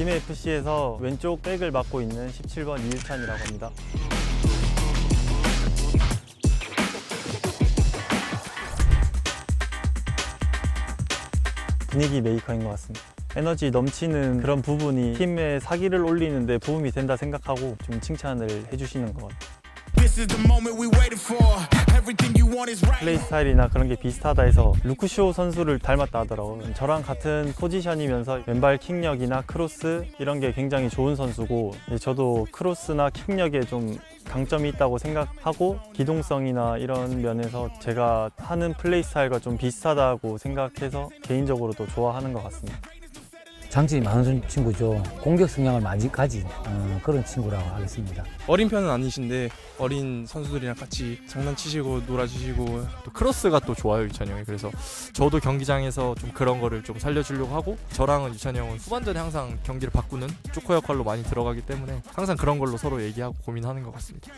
김해FC에서 왼쪽 백을 맡고 있는 17번 이일찬이라고 합니다. 분위기 메이커인 것 같습니다. 에너지 넘치는 그런 부분이 팀의 사기를 올리는데 도움이 된다 생각하고 좀 칭찬을 해주시는 것 같아요. This is the moment we waited for. Everything you want is right. 플레이 스타일이나 그런 게 비슷하다 해서 루크쇼 선수를 닮았다 하더라고요. 저랑 같은 포지션이면서 왼발 킥력이나 크로스 이런 게 굉장히 좋은 선수고 이제 저도 크로스나 킥력에 좀 강점이 있다고 생각하고 기동성이나 이런 면에서 제가 하는 플레이 스타일과 좀 비슷하다고 생각해서 개인적으로도 좋아하는 것 같습니다. 장점이 많은 친구죠. 공격 성향을 많이 가진 어, 그런 친구라고 하겠습니다. 어린 편은 아니신데 어린 선수들이랑 같이 장난치시고 놀아주시고 또 크로스가 또 좋아요 유찬이 형이 그래서 저도 경기장에서 좀 그런 거를 좀 살려주려고 하고 저랑은 유찬이 형은 후반전에 항상 경기를 바꾸는 조커 역할로 많이 들어가기 때문에 항상 그런 걸로 서로 얘기하고 고민하는 것 같습니다.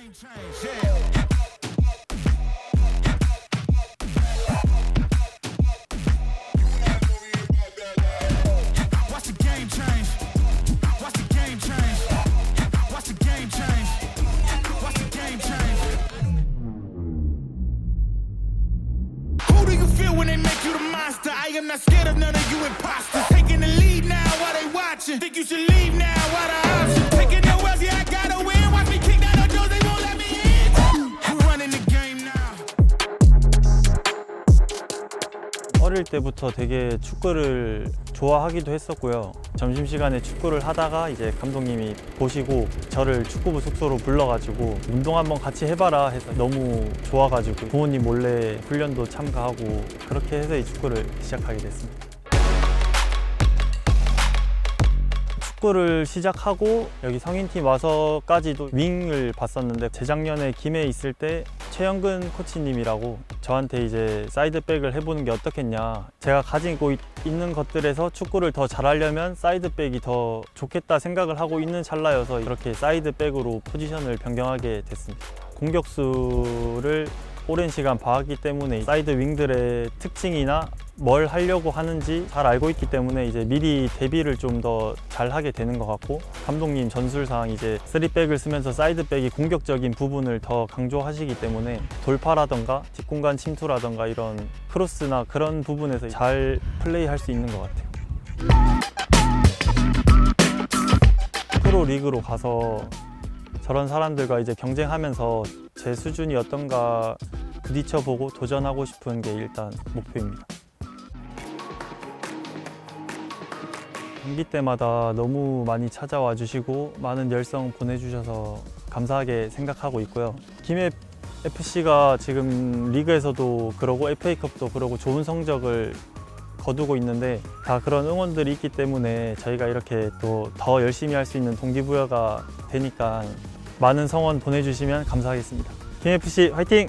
Am not scared of none of you imposters. Taking the lead 어릴 때부터 되게 축구를 좋아하기도 했었고요. 점심시간에 축구를 하다가 이제 감독님이 보시고 저를 축구부 숙소로 불러가지고 운동 한번 같이 해봐라 해서 너무 좋아가지고 부모님 몰래 훈련도 참가하고 그렇게 해서 이 축구를 시작하게 됐습니다. 축구를 시작하고 여기 성인팀 와서까지도 윙을 봤었는데 재작년에 김해에 있을 때 최영근 코치님이라고 저한테 이제 사이드백을 해보는 게 어떻겠냐. 제가 가지고 있- 있는 것들에서 축구를 더 잘하려면 사이드백이 더 좋겠다 생각을 하고 있는 찰나여서 이렇게 사이드백으로 포지션을 변경하게 됐습니다. 공격수를 오랜 시간 봐왔기 때문에 사이드 윙들의 특징이나 뭘 하려고 하는지 잘 알고 있기 때문에 이제 미리 대비를 좀 더 잘 하게 되는 것 같고 감독님 전술상 이제 3백을 쓰면서 사이드백이 공격적인 부분을 더 강조하시기 때문에 돌파라던가 뒷공간 침투라던가 이런 크로스나 그런 부분에서 잘 플레이할 수 있는 것 같아요. 프로 리그로 가서 저런 사람들과 이제 경쟁하면서 제 수준이 어떤가 부딪혀보고 도전하고 싶은 게 일단 목표입니다. 경기 때마다 너무 많이 찾아와 주시고 많은 열성 보내주셔서 감사하게 생각하고 있고요. 김해 FC가 지금 리그에서도 그러고 FA컵도 그러고 좋은 성적을 거두고 있는데 다 그런 응원들이 있기 때문에 저희가 이렇게 또 더 열심히 할 수 있는 동기부여가 되니까 많은 성원 보내주시면 감사하겠습니다. 김FC 화이팅!